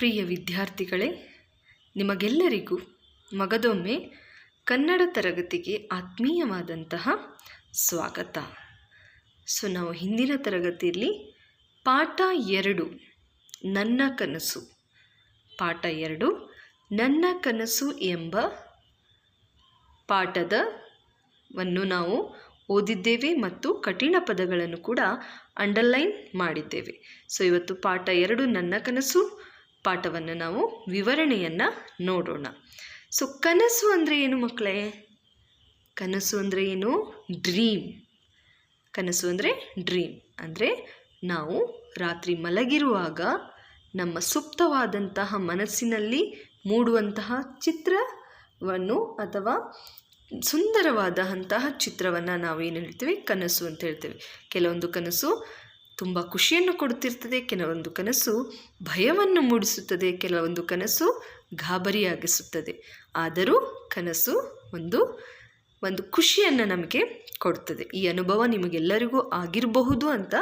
ಪ್ರಿಯ ವಿದ್ಯಾರ್ಥಿಗಳೇ, ನಿಮಗೆಲ್ಲರಿಗೂ ಮಗದೊಮ್ಮೆ ಕನ್ನಡ ತರಗತಿಗೆ ಆತ್ಮೀಯವಾದಂತಹ ಸ್ವಾಗತ. ಸೊ, ನಾವು ಹಿಂದಿನ ತರಗತಿಯಲ್ಲಿ ಪಾಠ ಎರಡು, ನನ್ನ ಕನಸು. ಪಾಠ ಎರಡು, ನನ್ನ ಕನಸು ಎಂಬ ಪಾಠದ ವನ್ನು ನಾವು ಓದಿದ್ದೇವೆ ಮತ್ತು ಕಠಿಣ ಪದಗಳನ್ನು ಕೂಡ ಅಂಡರ್ಲೈನ್ ಮಾಡಿದ್ದೇವೆ. ಸೊ, ಇವತ್ತು ಪಾಠ ಎರಡು, ನನ್ನ ಕನಸು ಪಾಠವನ್ನು ನಾವು ವಿವರಣೆಯನ್ನು ನೋಡೋಣ. ಸೊ ಕನಸು ಅಂದರೆ ಏನು ಮಕ್ಕಳೇ? ಕನಸು ಅಂದರೆ ಏನು? ಡ್ರೀಮ್. ಕನಸು ಅಂದರೆ ಡ್ರೀಮ್. ಅಂದರೆ ನಾವು ರಾತ್ರಿ ಮಲಗಿರುವಾಗ ನಮ್ಮ ಸುಪ್ತವಾದಂತಹ ಮನಸ್ಸಿನಲ್ಲಿ ಮೂಡುವಂತಹ ಚಿತ್ರವನ್ನು ಅಥವಾ ಸುಂದರವಾದಂತಹ ಚಿತ್ರವನ್ನು ಏನು ಹೇಳ್ತೀವಿ? ಕನಸು ಅಂತ ಹೇಳ್ತೇವೆ. ಕೆಲವೊಂದು ಕನಸು ತುಂಬ ಖುಷಿಯನ್ನು ಕೊಡುತ್ತಿರ್ತದೆ ಕೆಲವೊಂದು ಕನಸು ಭಯವನ್ನು ಮೂಡಿಸುತ್ತದೆ. ಕೆಲವೊಂದು ಕನಸು ಗಾಬರಿಯಾಗಿಸುತ್ತದೆ. ಆದರೂ ಕನಸು ಒಂದು ಒಂದು ಖುಷಿಯನ್ನು ನಮಗೆ ಕೊಡ್ತದೆ. ಈ ಅನುಭವ ನಿಮಗೆಲ್ಲರಿಗೂ ಆಗಿರಬಹುದು ಅಂತ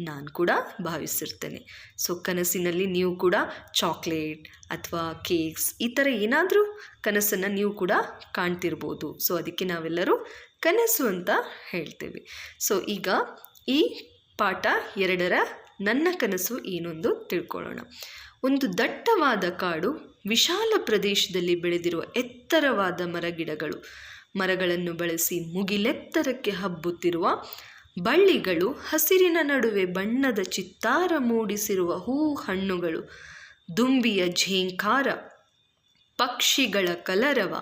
ನಾನು ಕೂಡ ಭಾವಿಸಿರ್ತೇನೆ. ಸೊ, ಕನಸಿನಲ್ಲಿ ನೀವು ಕೂಡ ಚಾಕ್ಲೇಟ್ ಅಥವಾ ಕೇಕ್ಸ್ ಈ ಥರ ಏನಾದರೂ ಕನಸನ್ನು ನೀವು ಕೂಡ ಕಾಣ್ತಿರ್ಬೋದು. ಸೊ, ಅದಕ್ಕೆ ನಾವೆಲ್ಲರೂ ಕನಸು ಅಂತ ಹೇಳ್ತೇವೆ. ಸೊ, ಈಗ ಈ ಪಾಠ ಎರಡರ ನನ್ನ ಕನಸು ಏನೊಂದು ತಿಳ್ಕೊಳ್ಳೋಣ. ಒಂದು ದಟ್ಟವಾದ ಕಾಡು ವಿಶಾಲ ಪ್ರದೇಶದಲ್ಲಿ ಬೆಳೆದಿರುವ ಎತ್ತರವಾದ ಮರಗಿಡಗಳು. ಮರಗಳನ್ನು ಬಳಸಿ ಮುಗಿಲೆತ್ತರಕ್ಕೆ ಹಬ್ಬುತ್ತಿರುವ ಬಳ್ಳಿಗಳು ಹಸಿರಿನ ನಡುವೆ ಬಣ್ಣದ ಚಿತ್ತಾರ ಮೂಡಿಸಿರುವ ಹೂ ಹಣ್ಣುಗಳು ದುಂಬಿಯ ಝೇಂಕಾರ, ಪಕ್ಷಿಗಳ ಕಲರವ,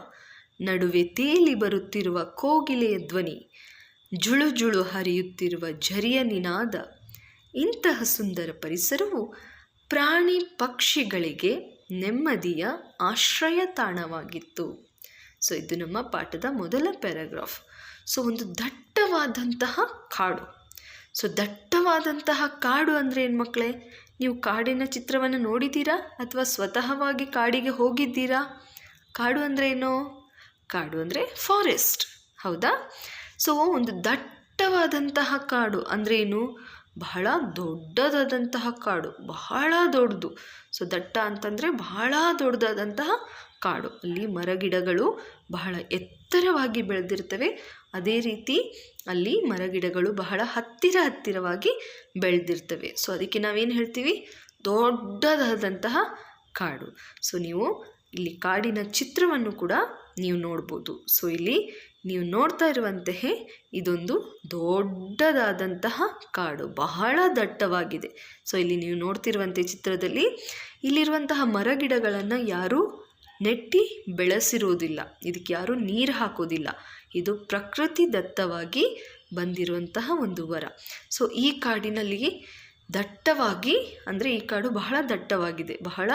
ನಡುವೆ ತೇಲಿ ಬರುತ್ತಿರುವ ಕೋಗಿಲೆಯ ಧ್ವನಿ ಜುಳು ಜುಳು ಹರಿಯುತ್ತಿರುವ ಝರಿಯ ನಿನಾದ ಇಂತಹ ಸುಂದರ ಪರಿಸರವು ಪ್ರಾಣಿ ಪಕ್ಷಿಗಳಿಗೆ ನೆಮ್ಮದಿಯ ಆಶ್ರಯ ತಾಣವಾಗಿತ್ತು. ಸೊ ಇದು ನಮ್ಮ ಪಾಠದ ಮೊದಲ ಪ್ಯಾರಾಗ್ರಾಫ್. ಸೊ ಒಂದು ದಟ್ಟವಾದಂತಹ ಕಾಡು. ಸೊ ದಟ್ಟವಾದಂತಹ ಕಾಡು ಅಂದರೆ ಏನು ಮಕ್ಕಳೇ ನೀವು ಕಾಡಿನ ಚಿತ್ರವನ್ನು ನೋಡಿದ್ದೀರಾ ಅಥವಾ ಸ್ವತಃವಾಗಿ ಕಾಡಿಗೆ ಹೋಗಿದ್ದೀರಾ? ಕಾಡು ಅಂದರೆ ಏನು? ಕಾಡು ಅಂದರೆ ಫಾರೆಸ್ಟ್ ಹೌದಾ? ಸೊ, ಒಂದು ದಟ್ಟವಾದಂತಹ ಕಾಡು ಅಂದರೆ ಏನು? ಬಹಳ ದೊಡ್ಡದಾದಂತಹ ಕಾಡು, ಬಹಳ ದೊಡ್ಡದು. ಸೊ, ದಟ್ಟ ಅಂತಂದರೆ ಬಹಳ ದೊಡ್ಡದಾದಂತಹ ಕಾಡು. ಅಲ್ಲಿ ಮರಗಿಡಗಳು ಬಹಳ ಎತ್ತರವಾಗಿ ಬೆಳೆದಿರ್ತವೆ. ಅದೇ ರೀತಿ ಅಲ್ಲಿ ಮರಗಿಡಗಳು ಬಹಳ ಹತ್ತಿರ ಹತ್ತಿರವಾಗಿ ಬೆಳೆದಿರ್ತವೆ. ಸೊ, ಅದಕ್ಕೆ ನಾವೇನು ಹೇಳ್ತೀವಿ? ದೊಡ್ಡದಾದಂತಹ ಕಾಡು. ಸೊ, ನೀವು ಇಲ್ಲಿ ಕಾಡಿನ ಚಿತ್ರವನ್ನು ಕೂಡ ನೀವು ನೋಡ್ಬೋದು. ಸೊ, ಇಲ್ಲಿ ನೀವು ನೋಡ್ತಾ ಇರುವಂತಹ ಇದೊಂದು ದೊಡ್ಡದಾದಂತಹ ಕಾಡು, ಬಹಳ ದಟ್ಟವಾಗಿದೆ. ಸೊ ಇಲ್ಲಿ ನೀವು ನೋಡ್ತಿರುವಂತೆ ಚಿತ್ರದಲ್ಲಿ ಇಲ್ಲಿರುವಂತಹ ಮರಗಿಡಗಳನ್ನು ಯಾರೂ ನೆಟ್ಟಿ ಬೆಳೆಸಿರುವುದಿಲ್ಲ. ಇದಕ್ಕೆ ಯಾರೂ ನೀರು ಹಾಕೋದಿಲ್ಲ ಇದು ಪ್ರಕೃತಿ ದತ್ತವಾಗಿ ಬಂದಿರುವಂತಹ ಒಂದು ವರ. ಸೊ ಈ ಕಾಡಿನಲ್ಲಿ ದಟ್ಟವಾಗಿ, ಅಂದರೆ ಈ ಕಾಡು ಬಹಳ ದಟ್ಟವಾಗಿದೆ. ಬಹಳ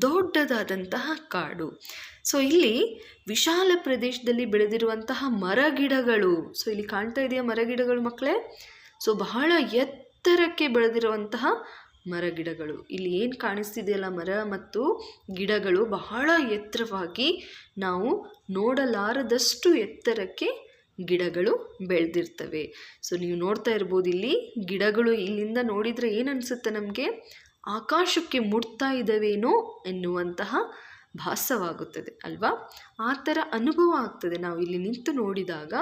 ದೊಡ್ಡದಾದಂತಹ ಕಾಡು. ಸೊ ಇಲ್ಲಿ ವಿಶಾಲ ಪ್ರದೇಶದಲ್ಲಿ ಬೆಳೆದಿರುವಂತಹ ಮರಗಿಡಗಳು. ಸೊ ಇಲ್ಲಿ ಕಾಣ್ತಾ ಇದೆಯಾ ಮರಗಿಡಗಳು ಮಕ್ಕಳೇ? ಸೊ ಬಹಳ ಎತ್ತರಕ್ಕೆ ಬೆಳೆದಿರುವಂತಹ ಮರಗಿಡಗಳು. ಇಲ್ಲಿ ಏನು ಕಾಣಿಸ್ತಿದೆಯಲ್ಲ ಮರ ಮತ್ತು ಗಿಡಗಳು? ಬಹಳ ಎತ್ತರವಾಗಿ ನಾವು ನೋಡಲಾರದಷ್ಟು ಎತ್ತರಕ್ಕೆ ಗಿಡಗಳು ಬೆಳೆದಿರ್ತವೆ. ಸೊ ನೀವು ನೋಡ್ತಾ ಇರ್ಬೋದು ಇಲ್ಲಿ ಗಿಡಗಳು ಇಲ್ಲಿಂದ ನೋಡಿದರೆ ಏನು ಅನಿಸುತ್ತೆ ನಮಗೆ? ಆಕಾಶಕ್ಕೆ ಮುಟ್ತಾ ಇದ್ದಾವೇನೋ ಎನ್ನುವಂತಹ ಭಾಸವಾಗುತ್ತದೆ, ಅಲ್ವಾ? ಆ ಥರ ಅನುಭವ ಆಗ್ತದೆ. ನಾವು ಇಲ್ಲಿ ನಿಂತು ನೋಡಿದಾಗ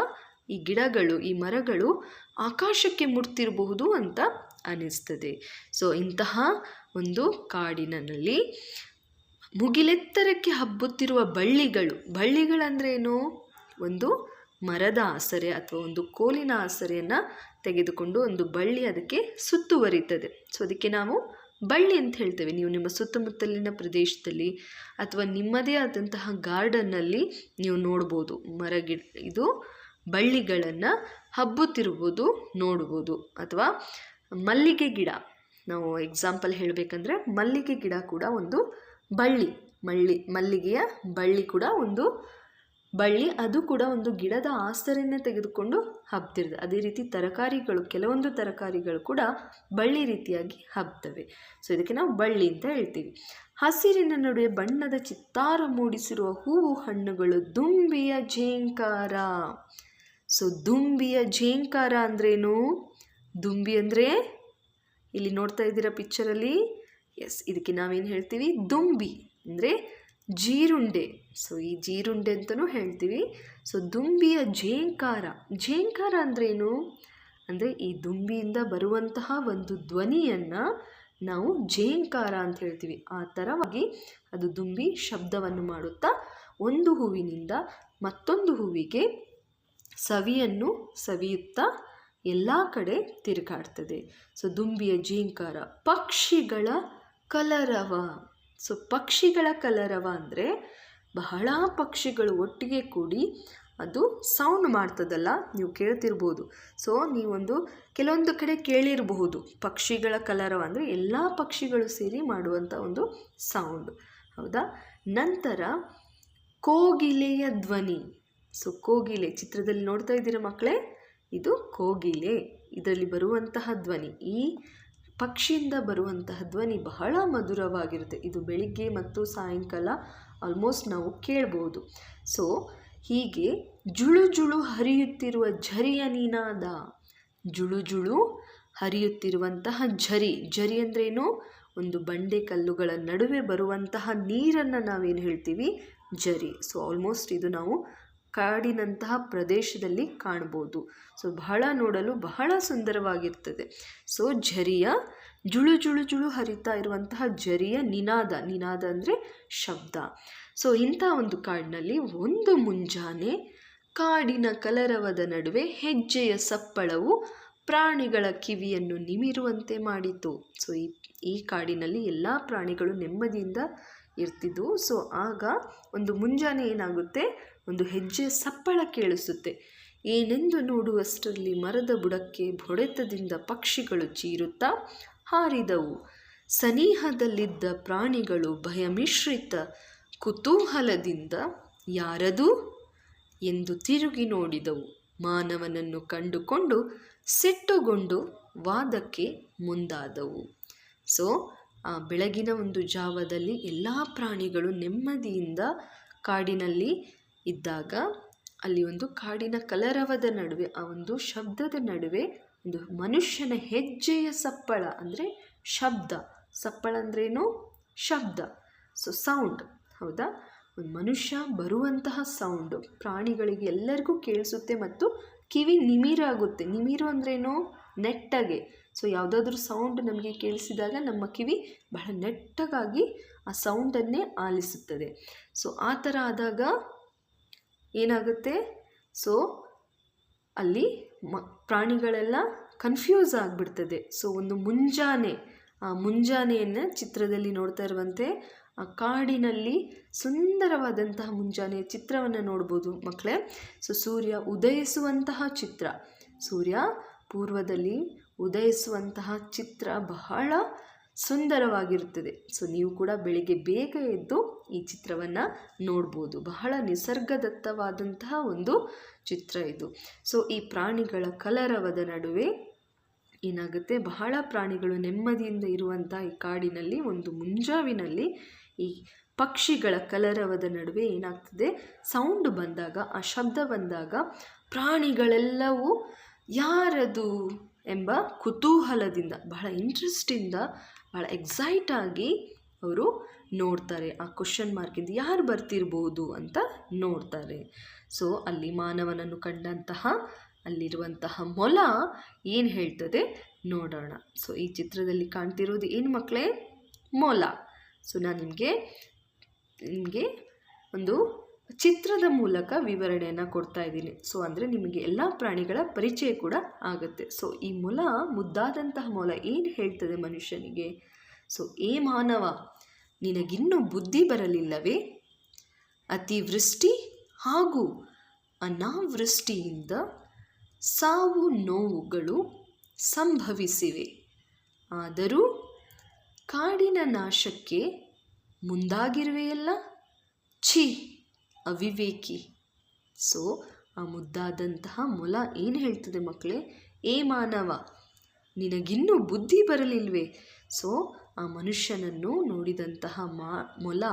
ಈ ಗಿಡಗಳು, ಈ ಮರಗಳು ಆಕಾಶಕ್ಕೆ ಮುಟ್ತಿರಬಹುದು ಅಂತ ಅನಿಸ್ತದೆ. ಸೊ, ಇಂತಹ ಒಂದು ಕಾಡಿನಲ್ಲಿ ಮುಗಿಲೆತ್ತರಕ್ಕೆ ಹಬ್ಬುತ್ತಿರುವ ಬಳ್ಳಿಗಳು ಬಳ್ಳಿಗಳಂದ್ರೆ ಏನು ಒಂದು ಮರದ ಆಸರೆ ಅಥವಾ ಒಂದು ಕೋಲಿನ ಆಸರೆಯನ್ನು ತೆಗೆದುಕೊಂಡು ಒಂದು ಬಳ್ಳಿ ಅದಕ್ಕೆ ಸುತ್ತುವರಿತದೆ. ಸೊ, ಅದಕ್ಕೆ ನಾವು ಬಳ್ಳಿ ಅಂತ ಹೇಳ್ತೇವೆ ನೀವು ನಿಮ್ಮ ಸುತ್ತಮುತ್ತಲಿನ ಪ್ರದೇಶದಲ್ಲಿ ಅಥವಾ ನಿಮ್ಮದೇ ಆದಂತಹ ಗಾರ್ಡನ್ನಲ್ಲಿ ನೀವು ನೋಡ್ಬೋದು. ಮರಗಿ ಇದು ಬಳ್ಳಿಗಳನ್ನು ಹಬ್ಬುತ್ತಿರುವುದು ನೋಡ್ಬೋದು. ಅಥವಾ ಮಲ್ಲಿಗೆ ಗಿಡ, ನಾವು ಎಕ್ಸಾಂಪಲ್ ಹೇಳಬೇಕಂದ್ರೆ ಮಲ್ಲಿಗೆ ಗಿಡ ಕೂಡ ಒಂದು ಬಳ್ಳಿ, ಮಳ್ಳಿ, ಮಲ್ಲಿಗೆಯ ಬಳ್ಳಿ ಕೂಡ ಒಂದು ಬಳ್ಳಿ ಅದು ಕೂಡ ಒಂದು ಗಿಡದ ಆಸ್ತರನ್ನೇ ತೆಗೆದುಕೊಂಡು ಹಬ್ತಿರ್ತದೆ ಅದೇ ರೀತಿ ತರಕಾರಿಗಳು, ಕೆಲವೊಂದು ತರಕಾರಿಗಳು ಕೂಡ ಬಳ್ಳಿ ರೀತಿಯಾಗಿ ಹಬ್ತವೆ. ಸೊ ಇದಕ್ಕೆ ನಾವು ಬಳ್ಳಿ ಅಂತ ಹೇಳ್ತೀವಿ. ಹಸಿರಿನ ನಡುವೆ ಬಣ್ಣದ ಚಿತ್ತಾರ ಮೂಡಿಸಿರುವ ಹೂವು ಹಣ್ಣುಗಳು ದುಂಬಿಯ ಝೇಂಕಾರ. ಸೊ ದುಂಬಿಯ ಝೇಂಕಾರ ಅಂದ್ರೇನು? ದುಂಬಿ ಅಂದರೆ? ಇಲ್ಲಿ ನೋಡ್ತಾ ಇದ್ದೀರಾ ಪಿಕ್ಚರಲ್ಲಿ ಎಸ್ ಇದಕ್ಕೆ ನಾವೇನು ಹೇಳ್ತೀವಿ? ದುಂಬಿ ಅಂದರೆ ಜೀರುಂಡೆ. ಸೊ ಈ ಜೀರುಂಡೆ ಅಂತಲೂ ಹೇಳ್ತೀವಿ. ಸೊ ದುಂಬಿಯ ಝೇಂಕಾರ ಝೇಂಕಾರ ಅಂದ್ರೇನು? ಅಂದರೆ ಈ ದುಂಬಿಯಿಂದ ಬರುವಂತಹ ಒಂದು ಧ್ವನಿಯನ್ನು ನಾವು ಜೇಂಕಾರ ಅಂತ ಹೇಳ್ತೀವಿ. ಆ ಥರವಾಗಿ ಅದು ದುಂಬಿ ಶಬ್ದವನ್ನು ಮಾಡುತ್ತಾ, ಒಂದು ಹೂವಿನಿಂದ ಮತ್ತೊಂದು ಹೂವಿಗೆ ಸವಿಯನ್ನು ಸವಿಯುತ್ತಾ ಎಲ್ಲ ಕಡೆ ತಿರುಗಾಡ್ತದೆ. ಸೊ ದುಂಬಿಯ ಜೇಂಕಾರ ಪಕ್ಷಿಗಳ ಕಲರವ. ಸೊ ಪಕ್ಷಿಗಳ ಕಲರವ ಅಂದರೆ ಬಹಳ ಪಕ್ಷಿಗಳು ಒಟ್ಟಿಗೆ ಕೂಡಿ ಅದು ಸೌಂಡ್ ಮಾಡ್ತದಲ್ಲ, ನೀವು ಕೇಳ್ತಿರ್ಬೋದು. ಸೊ ನೀವೊಂದು ಕೆಲವೊಂದು ಕಡೆ ಕೇಳಿರಬಹುದು. ಪಕ್ಷಿಗಳ ಕಲರವ ಅಂದರೆ ಎಲ್ಲ ಪಕ್ಷಿಗಳು ಸೇರಿ ಮಾಡುವಂಥ ಒಂದು ಸೌಂಡ್ ಹೌದಾ? ನಂತರ ಕೋಗಿಲೆಯ ಧ್ವನಿ. ಸೊ ಕೋಗಿಲೆ, ಚಿತ್ರದಲ್ಲಿ ನೋಡ್ತಾ ಇದ್ದೀರಾ ಮಕ್ಕಳೇ? ಇದು ಕೋಗಿಲೆ. ಇದರಲ್ಲಿ ಬರುವಂತಹ ಧ್ವನಿ. ಈ ಪಕ್ಷಿಯಿಂದ ಬರುವಂತಹ ಧ್ವನಿ ಬಹಳ ಮಧುರವಾಗಿರುತ್ತೆ. ಇದು ಬೆಳಿಗ್ಗೆ ಮತ್ತು ಸಾಯಂಕಾಲ ಆಲ್ಮೋಸ್ಟ್ ನಾವು ಕೇಳ್ಬೋದು. ಸೊ ಹೀಗೆ ಜುಳು ಜುಳು ಹರಿಯುತ್ತಿರುವ ಝರಿಯ ನೀನಾದ ಜುಳು ಜುಳು ಹರಿಯುತ್ತಿರುವಂತಹ ಝರಿ. ಝರಿ ಅಂದ್ರೇನು? ಒಂದು ಬಂಡೆ ಕಲ್ಲುಗಳ ನಡುವೆ ಬರುವಂತಹ ನೀರನ್ನು ನಾವೇನು ಹೇಳ್ತೀವಿ? ಝರಿ. ಸೊ ಆಲ್ಮೋಸ್ಟ್ ಇದು ನಾವು ಕಾಡಿನಂತಹ ಪ್ರದೇಶದಲ್ಲಿ ಕಾಣ್ಬೋದು ಸೊ ಬಹಳ ನೋಡಲು ಬಹಳ ಸುಂದರವಾಗಿರ್ತದೆ. ಸೊ ಝರಿಯ ಜುಳು ಜುಳು ಜುಳು ಹರಿತಾ ಇರುವಂತಹ ಝರಿಯ ನಿನಾದ ನಿನಾದ ಅಂದರೆ ಶಬ್ದ. ಸೊ ಇಂಥ ಒಂದು ಕಾಡಿನಲ್ಲಿ ಒಂದು ಮುಂಜಾನೆ ಕಾಡಿನ ಕಲರವದ ನಡುವೆ ಹೆಜ್ಜೆಯ ಸಪ್ಪಳವು ಪ್ರಾಣಿಗಳ ಕಿವಿಯನ್ನು ನಿಮಿರುವಂತೆ ಮಾಡಿತು. ಸೊ ಈ ಈ ಕಾಡಿನಲ್ಲಿ ಎಲ್ಲ ಪ್ರಾಣಿಗಳು ನೆಮ್ಮದಿಯಿಂದ ಇರ್ತಿದ್ವು. ಸೊ ಆಗ ಒಂದು ಮುಂಜಾನೆ ಏನಾಗುತ್ತೆ? ಒಂದು ಹೆಜ್ಜೆ ಸಪ್ಪಳ ಕೇಳಿಸುತ್ತೆ. ಏನೆಂದು ನೋಡುವಷ್ಟರಲ್ಲಿ ಮರದ ಬುಡಕ್ಕೆ ಹೊಡೆತದಿಂದ ಪಕ್ಷಿಗಳು ಚೀರುತ್ತಾ ಹಾರಿದವು. ಸನಿಹದಲ್ಲಿದ್ದ ಪ್ರಾಣಿಗಳು ಭಯಮಿಶ್ರಿತ ಕುತೂಹಲದಿಂದ ಯಾರದು? ಎಂದು ತಿರುಗಿ ನೋಡಿದವು. ಮಾನವನನ್ನು ಕಂಡುಕೊಂಡು ಸಿಟ್ಟುಗೊಂಡು ವಾದಕ್ಕೆ ಮುಂದಾದವು. ಸೊ ಬೆಳಗಿನ ಒಂದು ಜಾವದಲ್ಲಿ ಎಲ್ಲ ಪ್ರಾಣಿಗಳು ನೆಮ್ಮದಿಯಿಂದ ಕಾಡಿನಲ್ಲಿ ಇದ್ದಾಗ ಅಲ್ಲಿ ಒಂದು ಕಾಡಿನ ಕಲರವದ ನಡುವೆ, ಆ ಒಂದು ಶಬ್ದದ ನಡುವೆ ಒಂದು ಮನುಷ್ಯನ ಹೆಜ್ಜೆಯ ಸಪ್ಪಳ ಅಂದರೆ ಶಬ್ದ. ಸಪ್ಪಳ ಅಂದ್ರೇನು? ಶಬ್ದ. ಸೊ ಸೌಂಡ್ ಹೌದಾ? ಒಂದು ಮನುಷ್ಯ ಬರುವಂತಹ ಸೌಂಡು ಪ್ರಾಣಿಗಳಿಗೆ ಎಲ್ಲರಿಗೂ ಕೇಳಿಸುತ್ತೆ ಮತ್ತು ಕಿವಿ ನಿಮಿರಾಗುತ್ತೆ. ನಿಮಿರು ಅಂದ್ರೇನು? ನೆಟ್ಟಗೆ. ಸೊ ಯಾವುದಾದ್ರೂ ಸೌಂಡ್ ನಮಗೆ ಕೇಳಿಸಿದಾಗ ನಮ್ಮ ಕಿವಿ ಬಹಳ ನೆಟ್ಟಗಾಗಿ ಆ ಸೌಂಡನ್ನೇ ಆಲಿಸುತ್ತದೆ. ಸೊ ಆ ಥರ ಆದಾಗ ಏನಾಗುತ್ತೆ? ಸೊ ಅಲ್ಲಿ ಮ, ಪ್ರಾಣಿಗಳೆಲ್ಲ ಕನ್ಫ್ಯೂಸ್ ಆಗಿಬಿಡ್ತದೆ. ಸೊ ಒಂದು ಮುಂಜಾನೆ, ಆ ಮುಂಜಾನೆಯನ್ನು ಚಿತ್ರದಲ್ಲಿ ನೋಡ್ತಾ ಇರುವಂತೆ, ಆ ಕಾಡಿನಲ್ಲಿ ಸುಂದರವಾದಂತಹ ಮುಂಜಾನೆಯ ಚಿತ್ರವನ್ನು ನೋಡ್ಬೋದು ಮಕ್ಕಳೇ ಸೊ ಸೂರ್ಯ ಉದಯಿಸುವಂತಹ ಚಿತ್ರ. ಸೂರ್ಯ ಪೂರ್ವದಲ್ಲಿ ಉದಯಿಸುವಂತಹ ಚಿತ್ರ ಬಹಳ ಸುಂದರವಾಗಿರುತ್ತದೆ. ಸೊ ನೀವು ಕೂಡ ಬೆಳಿಗ್ಗೆ ಬೇಗ ಎದ್ದು ಈ ಚಿತ್ರವನ್ನು ನೋಡ್ಬೋದು. ಬಹಳ ನಿಸರ್ಗದತ್ತವಾದಂತಹ ಒಂದು ಚಿತ್ರ ಇದು. ಸೊ ಈ ಪ್ರಾಣಿಗಳ ಕಲರವದ ನಡುವೆ ಏನಾಗುತ್ತೆ? ಬಹಳ ಪ್ರಾಣಿಗಳು ನೆಮ್ಮದಿಯಿಂದ ಇರುವಂಥ ಈ ಕಾಡಿನಲ್ಲಿ, ಒಂದು ಮುಂಜಾವಿನಲ್ಲಿ ಈ ಪಕ್ಷಿಗಳ ಕಲರವದ ನಡುವೆ ಏನಾಗ್ತದೆ? ಸೌಂಡ್ ಬಂದಾಗ, ಆ ಶಬ್ದ ಬಂದಾಗ ಪ್ರಾಣಿಗಳೆಲ್ಲವೂ ಯಾರದು ಎಂಬ ಕುತೂಹಲದಿಂದ, ಬಹಳ ಇಂಟ್ರೆಸ್ಟಿಂದ ಬಹಳ ಎಕ್ಸೈಟ್ ಆಗಿ ಅವರು ನೋಡ್ತಾರೆ. ಆ ಕ್ವಶನ್ ಮಾರ್ಕಿಂದ ಯಾರು ಬರ್ತಿರ್ಬೋದು ಅಂತ ನೋಡ್ತಾರೆ. ಸೊ ಅಲ್ಲಿ ಮಾನವನನ್ನು ಕಂಡಂತಹ, ಅಲ್ಲಿರುವಂತಹ ಮೊಲ ಏನು ಹೇಳ್ತದೆ ನೋಡೋಣ. ಸೊ ಈ ಚಿತ್ರದಲ್ಲಿ ಕಾಣ್ತಿರೋದು ಏನು ಮಕ್ಕಳೇ ಮೊಲ. ಸೊ ನಾನು ನಿಮಗೆ ನಿಮಗೆ ಒಂದು ಚಿತ್ರದ ಮೂಲಕ ವಿವರಣೆಯನ್ನು ಕೊಡ್ತಾ ಇದ್ದೀನಿ. ಸೊ ಅಂದರೆ ನಿಮಗೆ ಎಲ್ಲ ಪ್ರಾಣಿಗಳ ಪರಿಚಯ ಕೂಡ ಆಗುತ್ತೆ. ಸೊ ಈ ಮೊಲ ಮುದ್ದಾದಂತಹ ಮೊಲ ಏನು ಹೇಳ್ತದೆ ಮನುಷ್ಯನಿಗೆ? ಸೊ ಏ ಮಾನವ, ನಿನಗಿನ್ನೂ ಬುದ್ಧಿ ಬರಲಿಲ್ಲವೇ? ಅತಿವೃಷ್ಟಿ ಹಾಗೂ ಅನಾವೃಷ್ಟಿಯಿಂದ ಸಾವು ನೋವುಗಳು ಸಂಭವಿಸಿವೆ. ಆದರೂ ಕಾಡಿನ ನಾಶಕ್ಕೆ ಮುಂದಾಗಿರುವೆಯಲ್ಲ? ಛೀ! ಅವಿವೇಕಿ. ಸೊ, ಆ ಮುದ್ದಾದಂತಹ ಮೊಲ ಏನು ಹೇಳ್ತದೆ ಮಕ್ಕಳೇ ಏ ಮಾನವ, ನಿನಗಿನ್ನೂ ಬುದ್ಧಿ ಬರಲಿಲ್ವೇ? ಸೊ, ಆ ಮನುಷ್ಯನನ್ನು ನೋಡಿದಂತಹ ಮಾ, ಮೊಲ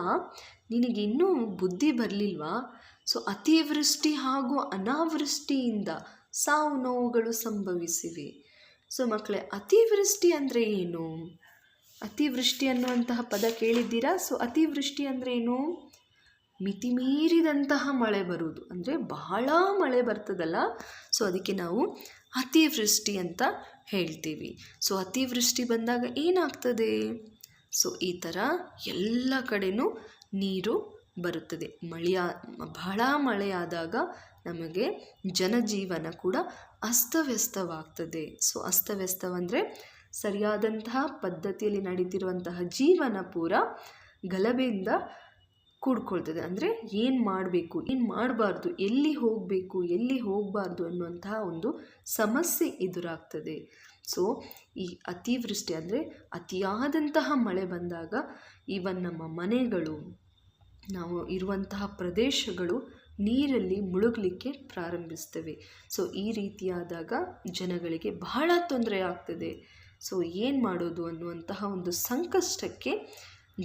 ನಿನಗಿನ್ನೂ ಬುದ್ಧಿ ಬರಲಿಲ್ವಾ? ಸೊ, ಅತಿವೃಷ್ಟಿ ಹಾಗೂ ಅನಾವೃಷ್ಟಿಯಿಂದ ಸಾವು ನೋವುಗಳು ಸಂಭವಿಸಿವೆ. ಸೊ ಮಕ್ಕಳೇ ಅತಿವೃಷ್ಟಿ ಅಂದರೆ ಏನು? ಅತಿವೃಷ್ಟಿ ಅನ್ನುವಂತಹ ಪದ ಕೇಳಿದ್ದೀರಾ? ಸೊ, ಅತಿವೃಷ್ಟಿ ಅಂದರೆ ಏನು? ಮಿತಿಮೀರಿದಂತಹ ಮಳೆ ಬರುವುದು. ಅಂದರೆ ಬಹಳ ಮಳೆ ಬರ್ತದಲ್ಲ. ಸೊ ಅದಕ್ಕೆ ನಾವು ಅತಿವೃಷ್ಟಿ ಅಂತ ಹೇಳ್ತೀವಿ. ಸೊ ಅತಿವೃಷ್ಟಿ ಬಂದಾಗ ಏನಾಗ್ತದೆ? ಸೊ ಈ ಥರ ಎಲ್ಲ ಕಡೆಯೂ ನೀರು ಬರುತ್ತದೆ. ಮಳೆಯ, ಬಹಳ ಮಳೆಯಾದಾಗ ನಮಗೆ ಜನಜೀವನ ಕೂಡ ಅಸ್ತವ್ಯಸ್ತವಾಗ್ತದೆ. ಸೊ ಅಸ್ತವ್ಯಸ್ತವಂದರೆ ಸರಿಯಾದಂತಹ ಪದ್ಧತಿಯಲ್ಲಿ ನಡೀತಿರುವಂತಹ ಜೀವನ ಪೂರ ಗಲಭೆಯಿಂದ ಕೂಡ್ಕೊಳ್ತದೆ. ಅಂದರೆ ಏನು ಮಾಡಬೇಕು, ಏನು ಮಾಡಬಾರ್ದು, ಎಲ್ಲಿ ಹೋಗಬೇಕು, ಎಲ್ಲಿ ಹೋಗಬಾರ್ದು ಅನ್ನುವಂತಹ ಒಂದು ಸಮಸ್ಯೆ ಎದುರಾಗ್ತದೆ. ಸೊ ಈ ಅತಿವೃಷ್ಟಿ ಅಂದರೆ ಅತಿಯಾದಂತಹ ಮಳೆ ಬಂದಾಗ ಈವನ್ ನಮ್ಮ ಮನೆಗಳು, ನಾವು ಇರುವಂತಹ ಪ್ರದೇಶಗಳು ನೀರಲ್ಲಿ ಮುಳುಗಲಿಕ್ಕೆ ಪ್ರಾರಂಭಿಸ್ತವೆ. ಸೊ ಈ ರೀತಿಯಾದಾಗ ಜನಗಳಿಗೆ ಬಹಳ ತೊಂದರೆ ಆಗ್ತದೆ. ಸೊ ಏನು ಮಾಡೋದು ಅನ್ನುವಂತಹ ಒಂದು ಸಂಕಷ್ಟಕ್ಕೆ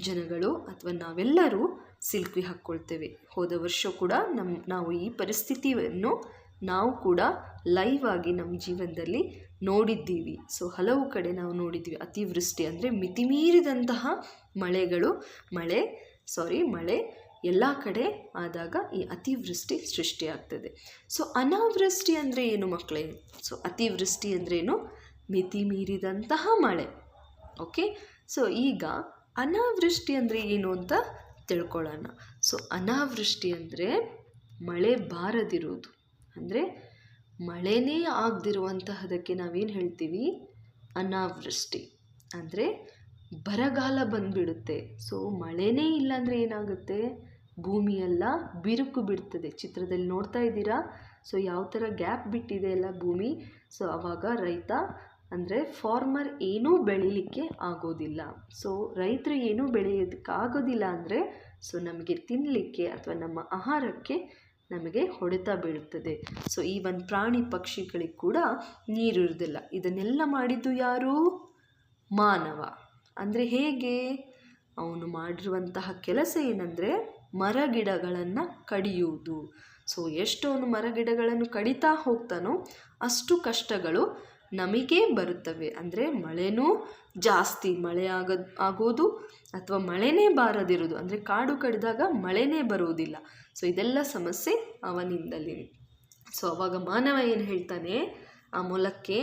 ಜನಗಳು ಅಥವಾ ನಾವೆಲ್ಲರೂ ಸಿಲುಕಿ ಹಾಕ್ಕೊಳ್ತೇವೆ. ಹೋದ ವರ್ಷ ಕೂಡ ನಮ್ಮ ನಾವು ಈ ಪರಿಸ್ಥಿತಿಯನ್ನು ನಾವು ಕೂಡ ಲೈವ್ ಆಗಿ ನಮ್ಮ ಜೀವನದಲ್ಲಿ ನೋಡಿದ್ದೀವಿ. ಸೊ, ಹಲವು ಕಡೆ ನಾವು ನೋಡಿದ್ದೀವಿ. ಅತಿವೃಷ್ಟಿ ಅಂದರೆ ಮಿತಿಮೀರಿದಂತಹ ಮಳೆಗಳು, ಮಳೆ ಸಾರಿ ಮಳೆ ಎಲ್ಲ ಕಡೆ ಆದಾಗ ಈ ಅತಿವೃಷ್ಟಿ ಸೃಷ್ಟಿಯಾಗ್ತದೆ. ಸೊ, ಅನಾವೃಷ್ಟಿ ಅಂದರೆ ಏನು ಮಕ್ಕಳೇ ಸೊ, ಅತಿವೃಷ್ಟಿ ಅಂದ್ರೇನು ಮಿತಿ ಮೀರಿದಂತಹ ಮಳೆ. ಓಕೆ? ಸೊ, ಈಗ ಅನಾವೃಷ್ಟಿ ಅಂದರೆ ಏನು ಅಂತ ತಿಳ್ಕೊಳ್ಳೋಣ. ಸೊ ಅನಾವೃಷ್ಟಿ ಅಂದರೆ ಮಳೆ ಬಾರದಿರುವುದು ಅಂದರೆ ಮಳೆನೇ ಆಗದಿರುವಂತಹದಕ್ಕೆ ನಾವೇನು ಹೇಳ್ತೀವಿ? ಅನಾವೃಷ್ಟಿ. ಅಂದರೆ ಬರಗಾಲ ಬಂದುಬಿಡುತ್ತೆ. ಸೊ ಮಳೆನೇ ಇಲ್ಲ ಅಂದರೆ ಏನಾಗುತ್ತೆ? ಭೂಮಿಯೆಲ್ಲ ಬಿರುಕು ಬಿಡ್ತದೆ. ಚಿತ್ರದಲ್ಲಿ ನೋಡ್ತಾ ಇದ್ದೀರಾ? ಸೊ ಯಾವ ಥರ ಗ್ಯಾಪ್ ಬಿಟ್ಟಿದೆ ಎಲ್ಲ ಭೂಮಿ? ಸೊ ಆವಾಗ ರೈತ ಅಂದರೆ ಫಾರ್ಮರ್ ಏನೂ ಬೆಳಿಲಿಕ್ಕೆ ಆಗೋದಿಲ್ಲ. ಸೊ, ರೈತರು ಏನೂ ಬೆಳೆಯೋದಕ್ಕಾಗೋದಿಲ್ಲ ಅಂದರೆ, ಸೊ, ನಮಗೆ ತಿನ್ನಲಿಕ್ಕೆ ಅಥವಾ ನಮ್ಮ ಆಹಾರಕ್ಕೆ ನಮಗೆ ಹೊಡೆತ ಬೀಳುತ್ತದೆ ಸೊ, ಈ ಒಂದು ಪ್ರಾಣಿ ಪಕ್ಷಿಗಳಿಗೆ ಕೂಡ ನೀರು ಇರೋದಿಲ್ಲ. ಇದನ್ನೆಲ್ಲ ಮಾಡಿದ್ದು ಯಾರು? ಮಾನವ. ಅಂದರೆ ಹೇಗೆ? ಅವನು ಮಾಡಿರುವಂತಹ ಕೆಲಸ ಏನಂದರೆ ಮರಗಿಡಗಳನ್ನು ಕಡಿಯುವುದು. ಸೊ ಎಷ್ಟು ಅವನು ಮರಗಿಡಗಳನ್ನು ಕಡಿತಾ ಹೋಗ್ತಾನೋ ಅಷ್ಟು ಕಷ್ಟಗಳು ನಮಗೇ ಬರುತ್ತವೆ. ಅಂದರೆ ಮಳೆನೂ ಜಾಸ್ತಿ, ಮಳೆ ಆಗ ಆಗೋದು ಅಥವಾ ಮಳೆನೇ ಬಾರದಿರೋದು. ಅಂದರೆ ಕಾಡು ಕಡಿದಾಗ ಮಳೆನೇ ಬರುವುದಿಲ್ಲ ಸೊ ಇದೆಲ್ಲ ಸಮಸ್ಯೆ ಅವನಿಂದಲೇ. ಸೊ ಅವಾಗ ಮಾನವ ಏನು ಹೇಳ್ತಾನೆ? ಆ ಮೊಲಕ್ಕೆ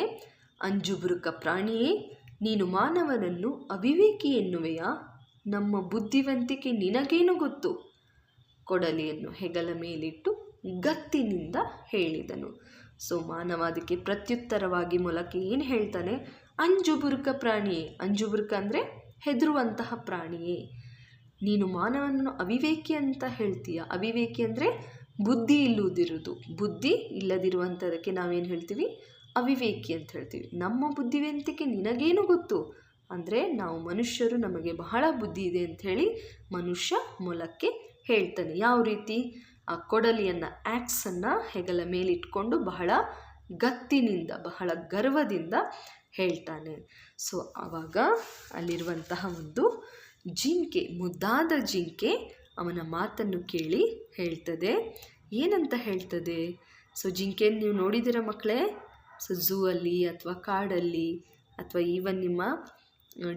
ಅಂಜುಬುರುಕ ಪ್ರಾಣಿಯೇ, ನೀನು ಮಾನವನನ್ನು ಅವಿವೇಕಿ ಎನ್ನುವೆಯ? ನಮ್ಮ ಬುದ್ಧಿವಂತಿಕೆ ನಿನಗೇನು ಗೊತ್ತು? ಕೊಡಲಿಯನ್ನು ಹೆಗಲ ಮೇಲಿಟ್ಟು ಗತ್ತಿನಿಂದ ಹೇಳಿದನು. ಸೊ ಮಾನವ ಅದಕ್ಕೆ ಪ್ರತ್ಯುತ್ತರವಾಗಿ ಮೊಲಕ್ಕೆ ಏನು ಹೇಳ್ತಾನೆ? ಅಂಜುಬುರುಕ ಪ್ರಾಣಿಯೇ. ಅಂಜುಬುರುಕ ಅಂದರೆ ಹೆದರುವಂತಹ ಪ್ರಾಣಿಯೇ. ನೀನು ಮಾನವನನ್ನು ಅವಿವೇಕಿ ಅಂತ ಹೇಳ್ತೀಯ. ಅವಿವೇಕಿ ಅಂದರೆ ಬುದ್ಧಿ ಇಲ್ಲದಿರುವುದು. ಬುದ್ಧಿ ಇಲ್ಲದಿರುವಂಥದಕ್ಕೆ ನಾವೇನು ಹೇಳ್ತೀವಿ? ಅವಿವೇಕಿ ಅಂತ ಹೇಳ್ತೀವಿ. ನಮ್ಮ ಬುದ್ಧಿವಂತಿಕೆ ನಿನಗೇನು ಗೊತ್ತು? ಅಂದರೆ ನಾವು ಮನುಷ್ಯರು ನಮಗೆ ಬಹಳ ಬುದ್ಧಿ ಇದೆ ಅಂಥೇಳಿ ಮನುಷ್ಯ ಮೊಲಕ್ಕೆ ಹೇಳ್ತಾನೆ. ಯಾವ ರೀತಿ? ಆ ಕೊಡಲಿಯನ್ನು ಆ್ಯಕ್ಸನ್ನು ಹೆಗಲ ಮೇಲಿಟ್ಕೊಂಡು ಬಹಳ ಗತ್ತಿನಿಂದ, ಬಹಳ ಗರ್ವದಿಂದ ಹೇಳ್ತಾನೆ. ಸೊ ಆವಾಗ ಅಲ್ಲಿರುವಂತಹ ಒಂದು ಜಿಂಕೆ, ಮುದ್ದಾದ ಜಿಂಕೆ ಅವನ ಮಾತನ್ನು ಕೇಳಿ ಹೇಳ್ತದೆ. ಏನಂತ ಹೇಳ್ತದೆ? ಸೊ ಜಿಂಕೆ ನೀವು ನೋಡಿದಿರ ಮಕ್ಕಳೇ? ಸೊ ಝೂ ಅಲ್ಲಿ ಅಥವಾ ಕಾಡಲ್ಲಿ ಅಥವಾ ಈವನ್ ನಿಮ್ಮ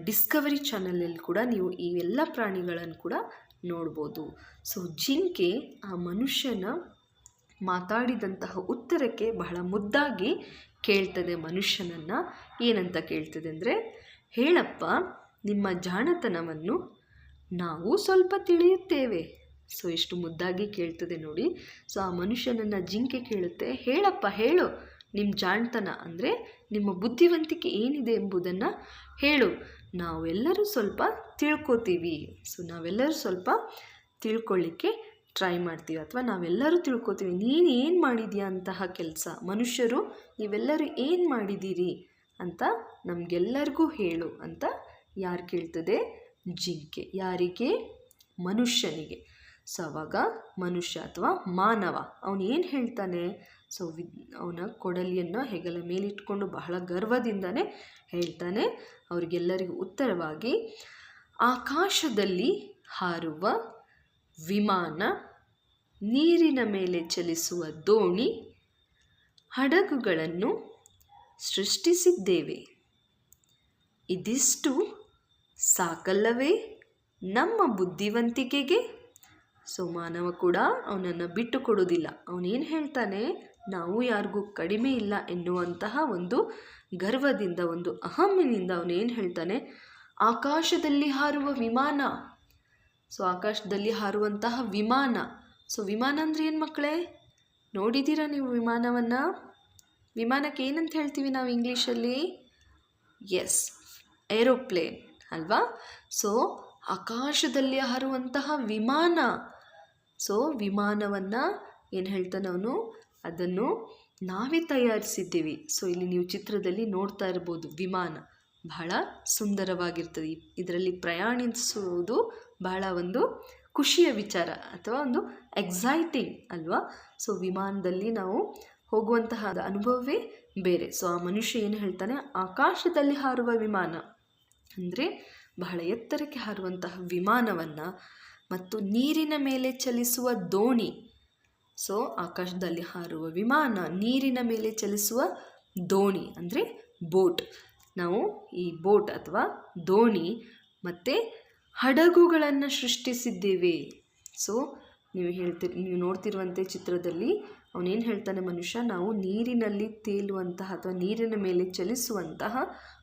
ಡಿಸ್ಕವರಿ ಚಾನಲಲ್ಲಿ ಕೂಡ ನೀವು ಈ ಎಲ್ಲ ಪ್ರಾಣಿಗಳನ್ನು ಕೂಡ ನೋಡ್ಬೋದು. ಸೊ ಜಿಂಕೆ ಆ ಮನುಷ್ಯನ ಮಾತಾಡಿದಂತಹ ಉತ್ತರಕ್ಕೆ ಬಹಳ ಮುದ್ದಾಗಿ ಕೇಳ್ತದೆ ಮನುಷ್ಯನನ್ನು. ಏನಂತ ಕೇಳ್ತದೆ ಅಂದರೆ, ಹೇಳಪ್ಪ, ನಿಮ್ಮ ಜಾಣತನವನ್ನು ನಾವು ಸ್ವಲ್ಪ ತಿಳಿಯುತ್ತೇವೆ. ಸೊ ಎಷ್ಟು ಮುದ್ದಾಗಿ ಕೇಳ್ತದೆ ನೋಡಿ. ಸೊ ಆ ಮನುಷ್ಯನನ್ನು ಜಿಂಕೆ ಕೇಳುತ್ತೆ, ಹೇಳಪ್ಪ, ಹೇಳು ನಿಮ್ಮ ಜಾಣತನ ಅಂದರೆ ನಿಮ್ಮ ಬುದ್ಧಿವಂತಿಕೆ ಏನಿದೆ ಎಂಬುದನ್ನು ಹೇಳು. ನಾವೆಲ್ಲರೂ ಸ್ವಲ್ಪ ತಿಳ್ಕೊತೀವಿ. ಸೊ ನಾವೆಲ್ಲರೂ ಸ್ವಲ್ಪ ತಿಳ್ಕೊಳ್ಳಿಕ್ಕೆ ಟ್ರೈ ಮಾಡ್ತೀವಿ. ಅಥವಾ ನಾವೆಲ್ಲರೂ ತಿಳ್ಕೊತೀವಿ. ನೀನು ಏನು ಮಾಡಿದೀಯಾ ಅಂತಹ ಕೆಲಸ? ಮನುಷ್ಯರು, ನೀವೆಲ್ಲರೂ ಏನು ಮಾಡಿದ್ದೀರಿ ಅಂತ ನಮಗೆಲ್ಲರಿಗೂ ಹೇಳು ಅಂತ ಯಾರು ಕೇಳ್ತದೆ? ಜಿಂಕೆ. ಯಾರಿಗೆ? ಮನುಷ್ಯನಿಗೆ. ಸೊ ಅವಾಗ ಮನುಷ್ಯ ಅಥವಾ ಮಾನವ, ಅವನು ಏನು ಹೇಳ್ತಾನೆ? ಸೊ ವಿ ಅವನ ಕೊಡಲಿಯನ್ನು ಹೆಗಲ ಮೇಲಿಟ್ಕೊಂಡು ಬಹಳ ಗರ್ವದಿಂದನೇ ಹೇಳ್ತಾನೆ. ಅವರಿಗೆಲ್ಲರಿಗೂ ಉತ್ತರವಾಗಿ, ಆಕಾಶದಲ್ಲಿ ಹಾರುವ ವಿಮಾನ, ನೀರಿನ ಮೇಲೆ ಚಲಿಸುವ ದೋಣಿ, ಹಡಗುಗಳನ್ನು ಸೃಷ್ಟಿಸಿದ್ದೇವೆ. ಇದಿಷ್ಟು ಸಾಕಲ್ಲವೇ? ನಮ್ಮ ಬುದ್ಧಿವಂತಿಕೆಗೆ? ಸೊ ಮಾನವ ಕೂಡ ಅವನನ್ನು ಬಿಟ್ಟು ಕೊಡೋದಿಲ್ಲ ಅವನೇನು ಹೇಳ್ತಾನೆ? ನಾವು ಯಾರಿಗೂ ಕಡಿಮೆ ಇಲ್ಲ ಎನ್ನುವಂತಹ ಒಂದು ಗರ್ವದಿಂದ, ಒಂದು ಅಹಮ್ಮಿನಿಂದ ಅವನೇನು ಹೇಳ್ತಾನೆ? ಆಕಾಶದಲ್ಲಿ ಹಾರುವ ವಿಮಾನ. ಸೊ, ಆಕಾಶದಲ್ಲಿ ಹಾರುವಂತಹ ವಿಮಾನ. ಸೊ, ವಿಮಾನ ಅಂದರೆ ಏನು ಮಕ್ಕಳೇ? ನೋಡಿದ್ದೀರಾ ನೀವು ವಿಮಾನವನ್ನು? ವಿಮಾನಕ್ಕೆ ಏನಂತ ಹೇಳ್ತೀವಿ ನಾವು ಇಂಗ್ಲೀಷಲ್ಲಿ? ಎಸ್ ಏರೋಪ್ಲೇನ್ ಅಲ್ವಾ? ಸೊ, ಆಕಾಶದಲ್ಲಿ ಹಾರುವಂತಹ ವಿಮಾನ. ಸೊ, ವಿಮಾನವನ್ನು ಏನು ಹೇಳ್ತಾನೆ ಅವನು? ಅದನ್ನು ನಾವೇ ತಯಾರಿಸಿದ್ದೀವಿ. ಸೊ ಇಲ್ಲಿ ನೀವು ಚಿತ್ರದಲ್ಲಿ ನೋಡ್ತಾ ಇರ್ಬೋದು, ವಿಮಾನ ಬಹಳ ಸುಂದರವಾಗಿರ್ತದೆ. ಇದರಲ್ಲಿ ಪ್ರಯಾಣಿಸುವುದು ಬಹಳ ಒಂದು ಖುಷಿಯ ವಿಚಾರ ಅಥವಾ ಒಂದು ಎಕ್ಸೈಟಿಂಗ್ ಅಲ್ವಾ? ಸೊ ವಿಮಾನದಲ್ಲಿ ನಾವು ಹೋಗುವಂತಹ ಅನುಭವವೇ ಬೇರೆ. ಸೊ ಆ ಮನುಷ್ಯ ಏನು ಹೇಳ್ತಾನೆ? ಆಕಾಶದಲ್ಲಿ ಹಾರುವ ವಿಮಾನ. ಅಂದರೆ ಬಹಳ ಎತ್ತರಕ್ಕೆ ಹಾರುವಂತಹ ವಿಮಾನವನ್ನು ಮತ್ತು ನೀರಿನ ಮೇಲೆ ಚಲಿಸುವ ದೋಣಿ. ಸೊ, ಆಕಾಶದಲ್ಲಿ ಹಾರುವ ವಿಮಾನ ನೀರಿನ ಮೇಲೆ ಚಲಿಸುವ ದೋಣಿ, ಅಂದರೆ ಬೋಟ್. ನಾವು ಈ ಬೋಟ್ ಅಥವಾ ದೋಣಿ ಮತ್ತು ಹಡಗುಗಳನ್ನು ಸೃಷ್ಟಿಸಿದ್ದೇವೆ. ಸೊ, ನೀವು ಹೇಳ್ತಿರ್ ನೀವು ನೋಡ್ತಿರುವಂತೆ ಚಿತ್ರದಲ್ಲಿ ಅವನೇನು ಹೇಳ್ತಾನೆ ಮನುಷ್ಯ, ನಾವು ನೀರಿನಲ್ಲಿ ತೇಲುವಂತಹ ಅಥವಾ ನೀರಿನ ಮೇಲೆ ಚಲಿಸುವಂತಹ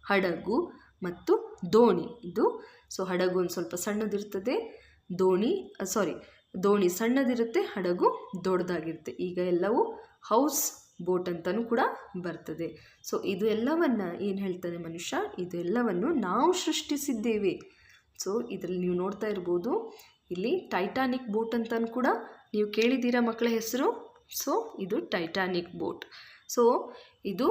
ಹಡಗು ಮತ್ತು ದೋಣಿ. ಇದು, ಸೊ ಹಡಗು ಒಂದು ಸ್ವಲ್ಪ ಸಣ್ಣದಿರ್ತದೆ, ದೋಣಿ ಸಾರಿ ದೋಣಿ ಸಣ್ಣದಿರುತ್ತೆ, ಹಡಗು ದೊಡ್ಡದಾಗಿರುತ್ತೆ. ಈಗ ಎಲ್ಲವೂ ಹೌಸ್ ಬೋಟ್ ಅಂತಲೂ ಕೂಡ ಬರ್ತದೆ. ಸೊ ಇದು ಎಲ್ಲವನ್ನು ಏನು ಹೇಳ್ತಾನೆ ಮನುಷ್ಯ? ಇದೆಲ್ಲವನ್ನು ನಾವು ಸೃಷ್ಟಿಸಿದ್ದೇವೆ. ಸೊ ಇದರಲ್ಲಿ ನೀವು ನೋಡ್ತಾ ಇರ್ಬೋದು, ಇಲ್ಲಿ ಟೈಟಾನಿಕ್ ಬೋಟ್ ಅಂತಲೂ ಕೂಡ ನೀವು ಕೇಳಿದ್ದೀರಾ ಮಕ್ಕಳ ಹೆಸರು? ಸೊ ಇದು ಟೈಟಾನಿಕ್ ಬೋಟ್. ಸೊ ಇದು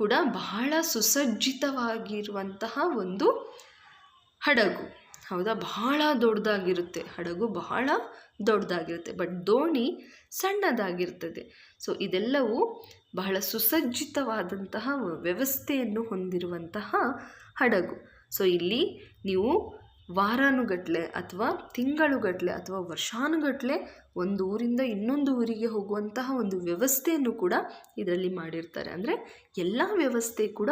ಕೂಡ ಬಹಳ ಸುಸಜ್ಜಿತವಾಗಿರುವಂತಹ ಒಂದು ಹಡಗು. ಹೌದಾ? ಬಹಳ ದೊಡ್ಡದಾಗಿರುತ್ತೆ. ಹಡಗು ಬಹಳ ದೊಡ್ಡದಾಗಿರುತ್ತೆ. ಬಟ್ ದೋಣಿ ಸಣ್ಣದಾಗಿರ್ತದೆ. ಸೊ ಇದೆಲ್ಲವೂ ಬಹಳ ಸುಸಜ್ಜಿತವಾದಂತಹ ವ್ಯವಸ್ಥೆಯನ್ನು ಹೊಂದಿರುವಂತಹ ಹಡಗು. ಸೊ ಇಲ್ಲಿ ನೀವು ವಾರಾನುಗಟ್ಲೆ ಅಥವಾ ತಿಂಗಳುಗಟ್ಲೆ ಅಥವಾ ವರ್ಷಾನುಗಟ್ಲೆ ಒಂದು ಊರಿಂದ ಇನ್ನೊಂದು ಊರಿಗೆ ಹೋಗುವಂತಹ ಒಂದು ವ್ಯವಸ್ಥೆಯನ್ನು ಕೂಡ ಇದರಲ್ಲಿ ಮಾಡಿರ್ತಾರೆ. ಅಂದರೆ ಎಲ್ಲ ವ್ಯವಸ್ಥೆ ಕೂಡ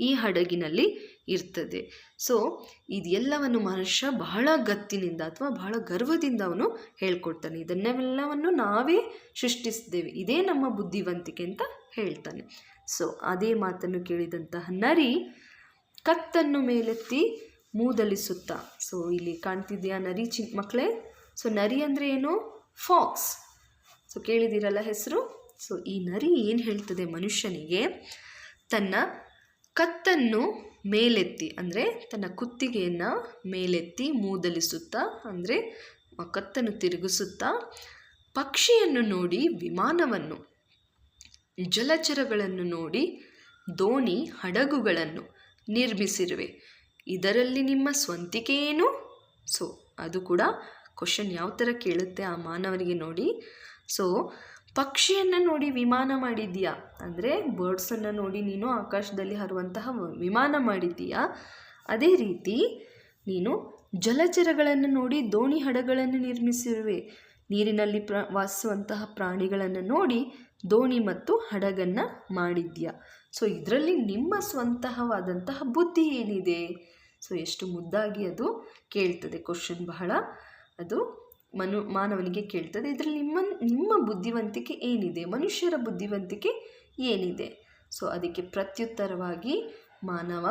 ಈ ಹಡಗಿನಲ್ಲಿ ಇರ್ತದೆ. ಸೊ ಇದೆಲ್ಲವನ್ನು ಮನುಷ್ಯ ಬಹಳ ಗತ್ತಿನಿಂದ ಅಥವಾ ಬಹಳ ಗರ್ವದಿಂದ ಅವನು ಹೇಳ್ಕೊಡ್ತಾನೆ. ಇದನ್ನೆಲ್ಲವನ್ನು ನಾವೇ ಸೃಷ್ಟಿಸಿದ್ದೇವೆ. ಇದೇ ನಮ್ಮ ಬುದ್ಧಿವಂತಿಕೆ ಅಂತ ಹೇಳ್ತಾನೆ. ಸೊ ಅದೇ ಮಾತನ್ನು ಕೇಳಿದಂತಹ ನರಿ ಕತ್ತನ್ನು ಮೇಲೆತ್ತಿ ಮೂದಲಿಸುತ್ತಾ. ಸೊ ಇಲ್ಲಿ ಕಾಣ್ತಿದೆಯಾ ನರಿ ಚಿಕ್ಕ ಮಕ್ಕಳೇ? ಸೊ ನರಿ ಅಂದರೆ ಏನು? ಫಾಕ್ಸ್ ಸೊ ಕೇಳಿದಿರಲ್ಲ ಹೆಸರು? ಸೊ ಈ ನರಿ ಏನು ಹೇಳ್ತದೆ ಮನುಷ್ಯನಿಗೆ? ತನ್ನ ಕತ್ತನ್ನು ಮೇಲೆತ್ತಿ, ಅಂದರೆ ತನ್ನ ಕುತ್ತಿಗೆಯನ್ನು ಮೇಲೆತ್ತಿ ಮೂದಲಿಸುತ್ತಾ, ಅಂದರೆ ಕತ್ತನ್ನು ತಿರುಗಿಸುತ್ತಾ ಪಕ್ಷಿಯನ್ನು ನೋಡಿ ವಿಮಾನವನ್ನು, ಜಲಚರಗಳನ್ನು ನೋಡಿ ದೋಣಿ ಹಡಗುಗಳನ್ನು ನಿರ್ಮಿಸಿರುವೆ. ಇದರಲ್ಲಿ ನಿಮ್ಮ ಸ್ವಂತಿಕೆಯೇನು? ಸೊ ಅದು ಕೂಡ ಕ್ವಶನ್ ಯಾವ ಥರ ಕೇಳುತ್ತೆ ಆ ಮಾನವನಿಗೆ ನೋಡಿ. ಸೊ ಪಕ್ಷಿಯನ್ನು ನೋಡಿ ವಿಮಾನ ಮಾಡಿದ್ದೀಯಾ? ಅಂದರೆ ಬರ್ಡ್ಸನ್ನು ನೋಡಿ ನೀನು ಆಕಾಶದಲ್ಲಿ ಹರುವಂತಹ ವಿಮಾನ ಮಾಡಿದ್ದೀಯಾ? ಅದೇ ರೀತಿ ನೀನು ಜಲಚರಗಳನ್ನು ನೋಡಿ ದೋಣಿ ಹಡಗಳನ್ನು ನಿರ್ಮಿಸಿರುವೆ. ನೀರಿನಲ್ಲಿ ಪ್ರ, ವಾಸಿಸುವಂತಹ ಪ್ರಾಣಿಗಳನ್ನು ನೋಡಿ ದೋಣಿ ಮತ್ತು ಹಡಗನ್ನು ಮಾಡಿದ್ಯಾ ಸೊ, ಇದರಲ್ಲಿ ನಿಮ್ಮ ಸ್ವಂತಹವಾದಂತಹ ಬುದ್ಧಿ ಏನಿದೆ? ಸೊ, ಎಷ್ಟು ಮುದ್ದಾಗಿ ಅದು ಕೇಳ್ತದೆ ಕ್ವಶನ್ ಬಹಳ. ಅದು ಮನು ಮಾನವನಿಗೆ ಕೇಳ್ತದೆ. ಇದರಲ್ಲಿ ನಿಮ್ಮ ನಿಮ್ಮ ಬುದ್ಧಿವಂತಿಕೆ ಏನಿದೆ? ಮನುಷ್ಯರ ಬುದ್ಧಿವಂತಿಕೆ ಏನಿದೆ? ಸೊ ಅದಕ್ಕೆ ಪ್ರತ್ಯುತ್ತರವಾಗಿ ಮಾನವ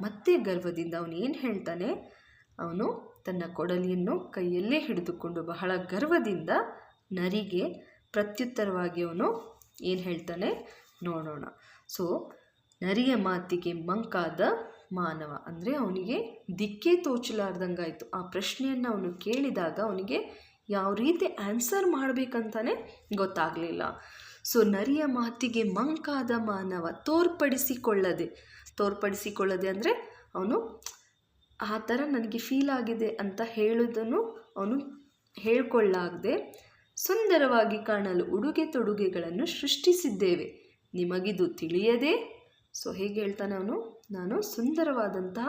ಮತ್ತೆ ಗರ್ವದಿಂದ ಅವನು ಏನು ಹೇಳ್ತಾನೆ? ಅವನು ತನ್ನ ಕೊಡಲಿಯನ್ನು ಕೈಯಲ್ಲೇ ಹಿಡಿದುಕೊಂಡು ಬಹಳ ಗರ್ವದಿಂದ ನರಿಗೆ ಪ್ರತ್ಯುತ್ತರವಾಗಿ ಅವನು ಏನು ಹೇಳ್ತಾನೆ? ನೋಡೋಣ. ಸೊ ನರಿಯ ಮಾತಿಗೆ ಮಂಕಾದ ಮಾನವ. ಅಂದರೆ ಅವನಿಗೆ ದಿಕ್ಕೇ ತೋಚಲಾರ್ದಂಗಾಯಿತು. ಆ ಪ್ರಶ್ನೆಯನ್ನು ಅವನು ಕೇಳಿದಾಗ ಅವನಿಗೆ ಯಾವ ರೀತಿ ಆನ್ಸರ್ ಮಾಡಬೇಕಂತಾನೆ ಗೊತ್ತಾಗಲಿಲ್ಲ. ಸೊ, ನರಿಯ ಮಾತಿಗೆ ಮಂಕಾದ ಮಾನವ ತೋರ್ಪಡಿಸಿಕೊಳ್ಳದೆ ತೋರ್ಪಡಿಸಿಕೊಳ್ಳದೆ ಅಂದರೆ ಅವನು ಆ ಥರ ನನಗೆ ಫೀಲ್ ಆಗಿದೆ ಅಂತ ಹೇಳೋದನ್ನು ಅವನು ಹೇಳ್ಕೊಳ್ಳಾಗದೆ ಸುಂದರವಾಗಿ ಕಾಣಲು ಉಡುಗೆ ತೊಡುಗೆಗಳನ್ನು ಸೃಷ್ಟಿಸಿದ್ದೇವೆ. ನಿಮಗಿದು ತಿಳಿಯದೆ? ಸೊ, ಹೇಗೆ ಹೇಳ್ತಾನೆ ಅವನು? ನಾನು ಸುಂದರವಾದಂತಹ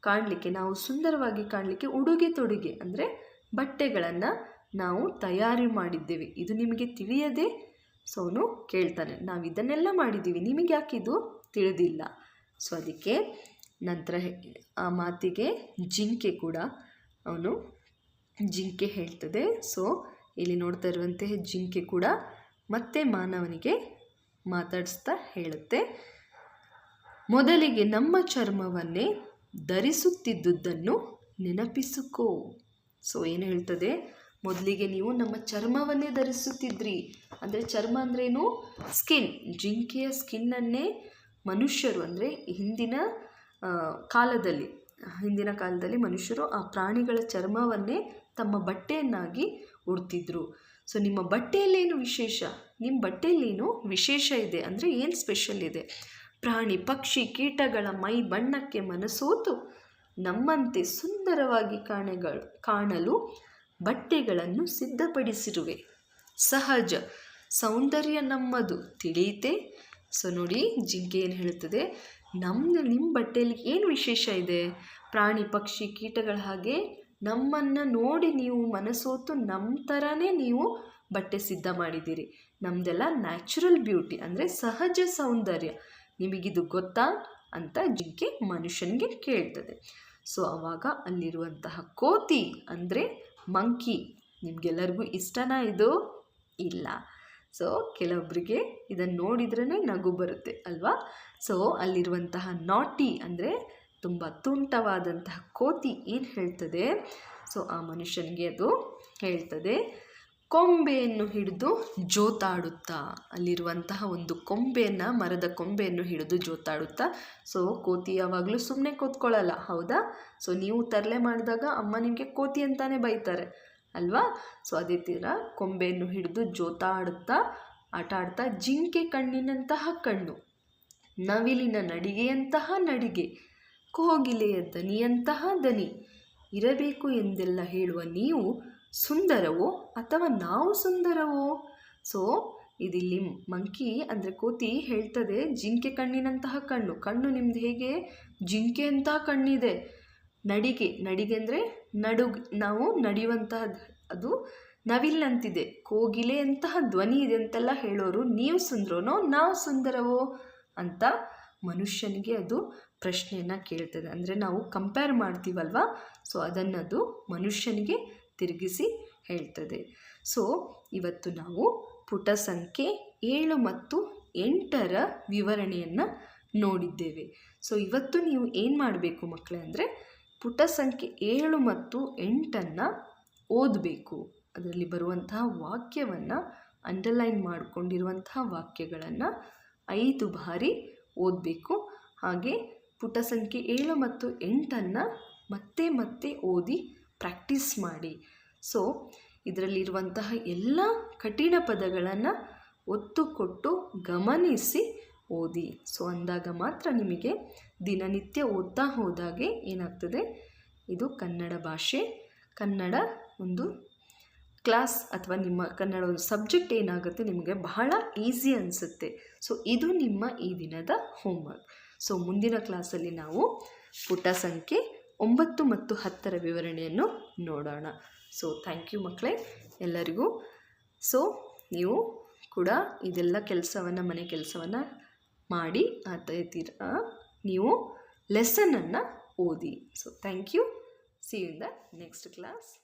ಕಾಣಲಿಕ್ಕೆ, ನಾವು ಸುಂದರವಾಗಿ ಕಾಣಲಿಕ್ಕೆ ಉಡುಗೆ ತೊಡುಗೆ ಅಂದರೆ ಬಟ್ಟೆಗಳನ್ನು ನಾವು ತಯಾರಿ ಮಾಡಿದ್ದೇವೆ. ಇದು ನಿಮಗೆ ತಿಳಿಯದೆ ಸೋನು ಕೇಳ್ತಾನೆ. ನಾವು ಇದನ್ನೆಲ್ಲ ಮಾಡಿದ್ದೀವಿ. ನಿಮಗೆ ಯಾಕೆ ಇದು ತಿಳಿದಿಲ್ಲ? ಸೊ, ಅದಕ್ಕೆ ನಂತರ ಆ ಮಾತಿಗೆ ಜಿಂಕೆ ಕೂಡ ಅವನು ಜಿಂಕೆ ಹೇಳ್ತದೆ. ಸೊ, ಇಲ್ಲಿ ನೋಡ್ತಾ ಇರುವಂತಹ ಜಿಂಕೆ ಕೂಡ ಮತ್ತೆ ಮಾನವನಿಗೆ ಮಾತಾಡಿಸ್ತಾ ಹೇಳುತ್ತೆ. ಮೊದಲಿಗೆ ನಮ್ಮ ಚರ್ಮವನ್ನೇ ಧರಿಸುತ್ತಿದ್ದುದನ್ನು ನೆನಪಿಸಿಕೋ. ಸೊ ಏನು ಹೇಳ್ತದೆ? ಮೊದಲಿಗೆ ನೀವು ನಮ್ಮ ಚರ್ಮವನ್ನೇ ಧರಿಸುತ್ತಿದ್ರಿ. ಅಂದರೆ ಚರ್ಮ ಅಂದ್ರೇನು? ಸ್ಕಿನ್ ಜಿಂಕೆಯ ಸ್ಕಿನ್ನನ್ನೇ ಮನುಷ್ಯರು. ಅಂದರೆ ಹಿಂದಿನ ಕಾಲದಲ್ಲಿ ಹಿಂದಿನ ಕಾಲದಲ್ಲಿ ಮನುಷ್ಯರು ಆ ಪ್ರಾಣಿಗಳ ಚರ್ಮವನ್ನೇ ತಮ್ಮ ಬಟ್ಟೆಯನ್ನಾಗಿ ಉಡ್ತಿದ್ರು. ಸೊ ನಿಮ್ಮ ಬಟ್ಟೆಯಲ್ಲೇನು ವಿಶೇಷ? ನಿಮ್ಮ ಬಟ್ಟೆಯಲ್ಲೇನು ವಿಶೇಷ ಇದೆ? ಅಂದರೆ ಏನು ಸ್ಪೆಷಲ್ ಇದೆ? ಪ್ರಾಣಿ, ಪಕ್ಷಿ, ಕೀಟಗಳ ಮೈ, ಬಣ್ಣಕ್ಕೆ ಮನಸೋತು ನಮ್ಮಂತೆ ಸುಂದರವಾಗಿ ಕಾಣಗಳು, ಕಾಣಲು ಬಟ್ಟೆಗಳನ್ನು ಸಿದ್ಧಪಡಿಸಿರುವೆ. ಸಹಜ, ಸೌಂದರ್ಯ ನಮ್ಮದು. ತಿಳಿಯಿತೆ? ಸೊ ನೋಡಿ, ಜಿಂಕೆ ಏನು ಹೇಳುತ್ತದೆ? ನಮ್ಮ ನಿಮ್ಮ ಬಟ್ಟೆಯಲ್ಲಿ ಏನು ವಿಶೇಷ ಇದೆ? ಪ್ರಾಣಿ, ಪಕ್ಷಿ, ಕೀಟಗಳ ಹಾಗೆ ನಮ್ಮನ್ನು ನೋಡಿ ನೀವು ಮನಸೋತು ನಮ್ಮ ಥರನೇ ನೀವು ಬಟ್ಟೆ ಸಿದ್ಧ ಮಾಡಿದ್ದೀರಿ. ನಮ್ಮದೆಲ್ಲ ನ್ಯಾಚುರಲ್ ಬ್ಯೂಟಿ, ಅಂದರೆ ಸಹಜ ಸೌಂದರ್ಯ. ನಿಮಗಿದು ಗೊತ್ತಾ? ಅಂತ ಜಿಂಕೆ ಮನುಷ್ಯನಿಗೆ ಕೇಳ್ತದೆ. ಸೊ ಆವಾಗ ಅಲ್ಲಿರುವಂತಹ ಕೋತಿ ಅಂದರೆ ಮಂಕಿ. ನಿಮಗೆಲ್ಲರಿಗೂ ಇಷ್ಟನಾ ಇದು? ಇಲ್ಲ. ಸೊ ಕೆಲವೊಬ್ಬರಿಗೆ ಇದನ್ನು ನೋಡಿದ್ರೇ ನಗು ಬರುತ್ತೆ, ಅಲ್ವಾ? ಸೊ ಅಲ್ಲಿರುವಂತಹ ನಾಟಿ ಅಂದರೆ ತುಂಬ ತುಂಟವಾದಂತಹ ಕೋತಿ ಏನು ಹೇಳ್ತದೆ? ಸೊ ಆ ಮನುಷ್ಯನಿಗೆ ಅದು ಹೇಳ್ತದೆ. ಕೊಂಬೆಯನ್ನು ಹಿಡಿದು ಜೋತಾಡುತ್ತಾ, ಅಲ್ಲಿರುವಂತಹ ಒಂದು ಕೊಂಬೆಯನ್ನು, ಮರದ ಕೊಂಬೆಯನ್ನು ಹಿಡಿದು ಜೋತಾಡುತ್ತಾ. ಸೊ ಕೋತಿ ಯಾವಾಗಲೂ ಸುಮ್ಮನೆ ಕೂತ್ಕೊಳ್ಳಲ್ಲ, ಹೌದಾ? ಸೊ ನೀವು ತರಲೆ ಮಾಡಿದಾಗ ಅಮ್ಮ ನಿಮಗೆ ಕೋತಿ ಅಂತಾನೆ ಬೈತಾರೆ, ಅಲ್ವಾ? ಸೊ ಅದೇ ಥರ ಕೊಂಬೆಯನ್ನು ಹಿಡಿದು ಜೋತಾಡುತ್ತಾ ಆಟ ಆಡ್ತಾ ಜಿಂಕೆ ಕಣ್ಣಿನಂತಹ ಕಣ್ಣು, ನವಿಲಿನ ನಡಿಗೆಯಂತಹ ನಡಿಗೆ, ಕೋಗಿಲೆಯ ದನಿಯಂತಹ ದನಿ, ಇರಬೇಕು ಎಂದೆಲ್ಲ ಹೇಳುವ ನೀವು ಸುಂದರವೋ ಅಥವಾ ನಾವು ಸುಂದರವೋ? ಸೊ, ಇದಿಲ್ಲಿ ಮಂಕಿ ಅಂದರೆ ಕೋತಿ ಹೇಳ್ತದೆ, ಜಿಂಕೆ ಕಣ್ಣಿನಂತಹ ಕಣ್ಣು. ಕಣ್ಣು ನಿಮ್ದು ಹೇಗೆ? ಜಿಂಕೆ ಅಂತಹ ಕಣ್ಣಿದೆ. ನಡಿಗೆ ನಡಿಗೆ ಅಂದರೆ ನಡುಗ್ ನಾವು ನಡೆಯುವಂತಹ ಅದು ನವಿಲ್ಲಂತಿದೆ ಕೋಗಿಲೆ ಅಂತಹ ಧ್ವನಿ ಇದೆ ಅಂತೆಲ್ಲ ಹೇಳೋರು, ನೀವು ಸುಂದರನೋ, ನಾವು ಸುಂದರವೋ? ಅಂತ ಮನುಷ್ಯನಿಗೆ ಅದು ಪ್ರಶ್ನೆಯನ್ನು ಕೇಳ್ತದೆ. ಅಂದರೆ ನಾವು ಕಂಪೇರ್ ಮಾಡ್ತೀವಲ್ವ? ಸೊ, ಅದನ್ನದು ಮನುಷ್ಯನಿಗೆ ತಿರುಗಿಸಿ ಹೇಳ್ತದೆ. ಸೊ, ಇವತ್ತು ನಾವು ಪುಟ ಸಂಖ್ಯೆ ಏಳು ಮತ್ತು ಎಂಟರ ವಿವರಣೆಯನ್ನು ನೋಡಿದ್ದೇವೆ. ಸೊ, ಇವತ್ತು ನೀವು ಏನು ಮಾಡಬೇಕು ಮಕ್ಕಳೇ ಅಂದರೆ, ಪುಟ ಸಂಖ್ಯೆ ಏಳು ಮತ್ತು ಎಂಟನ್ನು ಓದಬೇಕು. ಅದರಲ್ಲಿ ಬರುವಂತಹ ವಾಕ್ಯವನ್ನು ಅಂಡರ್ಲೈನ್ ಮಾಡಿಕೊಂಡಿರುವಂತಹ ವಾಕ್ಯಗಳನ್ನು ಐದು ಬಾರಿ ಓದಬೇಕು. ಹಾಗೆ ಪುಟ ಸಂಖ್ಯೆ ಏಳು ಮತ್ತು ಎಂಟನ್ನು ಮತ್ತೆ ಮತ್ತೆ ಓದಿ ಪ್ರಾಕ್ಟೀಸ್ ಮಾಡಿ. ಸೊ ಇದರಲ್ಲಿರುವಂತಹ ಎಲ್ಲ ಕಠಿಣ ಪದಗಳನ್ನು ಒತ್ತು ಕೊಟ್ಟು ಗಮನಿಸಿ ಓದಿ. ಸೊ ಅಂದಾಗ ಮಾತ್ರ ನಿಮಗೆ ದಿನನಿತ್ಯ ಓದ್ತಾ ಹೋದಾಗೆ ಏನಾಗ್ತದೆ? ಇದು ಕನ್ನಡ ಭಾಷೆ. ಕನ್ನಡ ಒಂದು ಕ್ಲಾಸ್ ಅಥವಾ ನಿಮ್ಮ ಕನ್ನಡ ಒಂದು ಸಬ್ಜೆಕ್ಟ್ ಏನಾಗುತ್ತೆ ನಿಮಗೆ ಬಹಳ ಈಸಿ ಅನಿಸುತ್ತೆ. ಸೊ ಇದು ನಿಮ್ಮ ಈ ದಿನದ ಹೋಮ್ವರ್ಕ್ ಸೊ ಮುಂದಿನ ಕ್ಲಾಸಲ್ಲಿ ನಾವು ಪುಟ ಸಂಖ್ಯೆ ಒಂಬತ್ತು ಮತ್ತು ಹತ್ತರ ವಿವರಣೆಯನ್ನು ನೋಡೋಣ. ಸೊ ಥ್ಯಾಂಕ್ ಯು ಮಕ್ಕಳೇ, ಎಲ್ಲರಿಗೂ. ಸೊ ನೀವು ಕೂಡ ಇದೆಲ್ಲ ಕೆಲಸವನ್ನು, ಮನೆ ಕೆಲಸವನ್ನು ಮಾಡಿ ಆ ತೀರ ನೀವು ಲೆಸನನ್ನು ಓದಿ. So thank you see in the next class